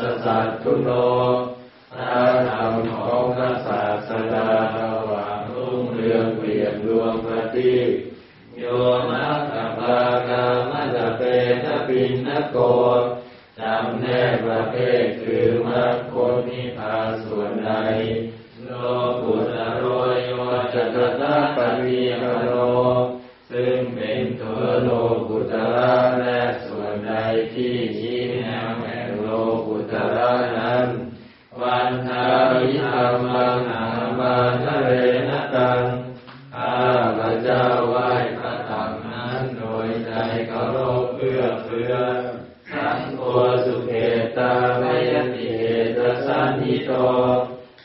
สสัตตุโลพระธรรมของพระศาสดาว่างรุ่งเรืองเปลี่ยนดวงประทีปโยมัคคปากามัจเปนปินนโกจำแนกประเภทคือมรรคผลนิพพานส่วนใดโลกุตโรโยจัตตาปริยโรซึ่งเป็นตัวโลกุตระและส่วนใดที่ชี้แนวแห่งโล กุตรนันวันทาริธรรมังอามาทะเรนตังข้าพระเจ้าไหว้พระธรรมนั้น โดยใจเคารพเพื่อเพื่อสังโฆสุเขตาพยติเหตสันนิโต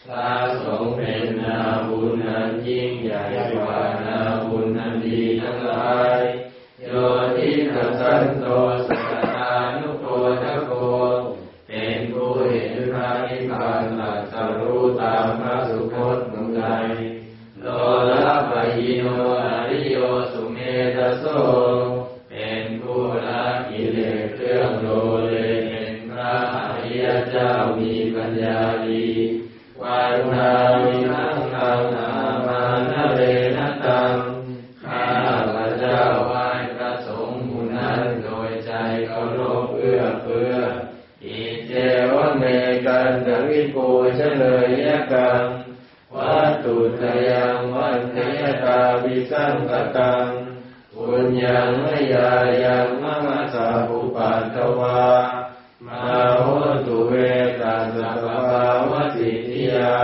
พระสงฆ์เป็นนาบุญนั้นยิ่งใหญ่กว่านาบุญนั้นดีทั้งหลายโยทิทัสสันโตสัตต ปูเฉลยยกังวัตถุทยังวันเทยตาวิสังกตังปุญญังมยายังมะมะสาภูปัตตวามาโหตุเวตัสสะภาวะสิทธิยา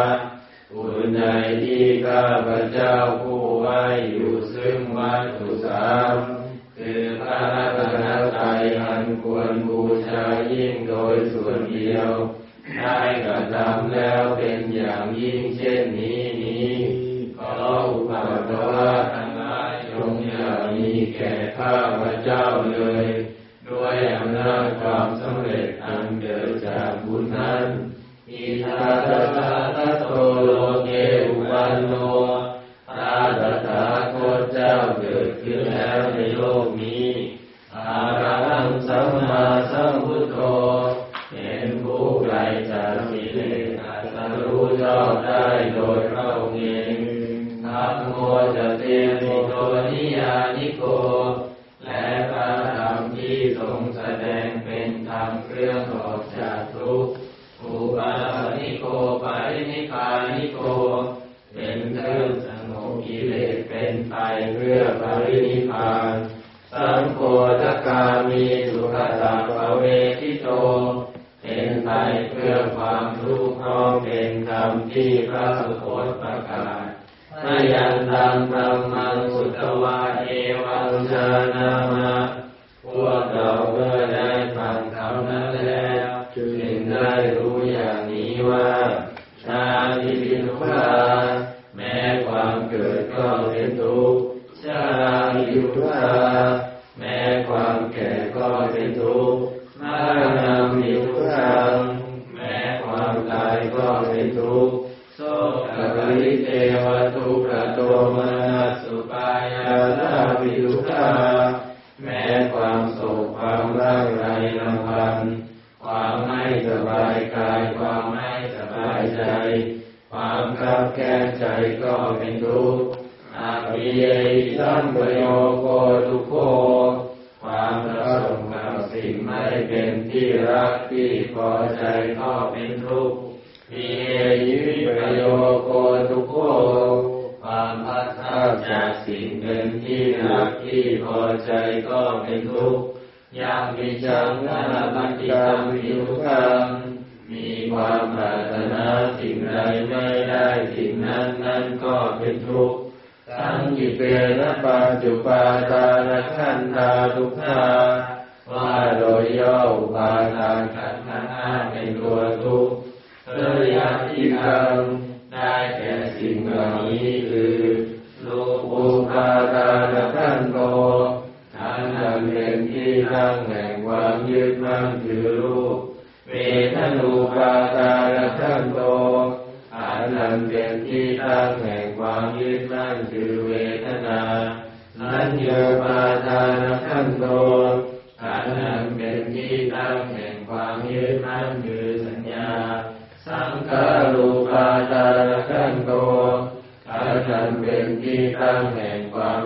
บุญใดที่ข้าพระเจ้าผู้ไว้อยู่ซึ่งวัตถุสามคือพระรัตนตรัยอันควรบูชายิ่งโดยส่วนเดียว ทำแล้วเป็นอย่างยิ่งเช่นนี้นี้ขออุปาทวะทั้งหลายจงอย่ามีแก่ข้าพระเจ้าเลย ด้วยอำนาจความสำเร็จอันเกิดจากบุญนั้นอิทาตตาทัสโตโลเกอุปันโนพระตถาคตเจ้าเกิดขึ้นแล้วในโลกนี้ ชอบได้โดยพระองค์เองธัมโมจะเตมิโตนิยานิโก และพระธรรมที่ทรงแสดงเป็นธรรมเครื่องออกจากทุกข์อุปาณิโกปารินิพานิโก เป็นเครื่องสงบกิเลสเป็นไปเพื่อปรินิพาน สังโฆทกามีสุขตาภเวทิโต เป็นไปเพื่อความ รู้พร้อเป็นธรรมที่พระสุคตประกาศมยันตังธรรมังสุตวาเอวังชานามาพวกเราเมื่อได้ฟังคำนั้นแล้วจึงได้รู้อย่างนี้ว่าชาติปิทุกาแม้ความเกิดก็เป็นทุกข์ชาติยุทุกา็นทุกข์โสกปริเทวทุกขโตมานัสสุปายาตาปิทุกาแม้ความโศกความร่างไรลำพันความไม่สบายกายความไม่สบายใจ ความขับแค้นใจก็เป็นทุกข์อาภิเยสัมปโยโกทุกโขความประสงค์กับสิ่งไม่เป็นที่รักที่พอใจก็เป็นทุกข์ พิเยยิวิปโยโกทุกโขความพัดพลาจากสิ่งเป็นที่รักที่พอใจก็เป็นทุกข์ยามวิจังนาบัติตังวิทุกขังมีความปรารถนาสิ่งใดไม่ได้สิ่งนั้นนั้นก็เป็นทุกข์สังกิเปนะปัจจุปาทานขันธาทุกขาว่าโดยย่อปาทานขันธ์ทั้งห้าเป็นตัวทุกข์ เสริยที่ทำได้แก่สิ่งเหล่านี้คือโลกุปาทานขันโตทั้งนั้นเป็นที่ตั้งแห่งความยึดมั่นถือรูปเวทนูปาทานขันโตอันนันเป็นที่ตั้งแห่งความยึดมั่นคือเวทนาสัญญาปาทานขันโตอันนันเป็นที่ตั้งแห่งควความยึดมั่นคือ ฉันเป็นที่ตั้งแห่งความ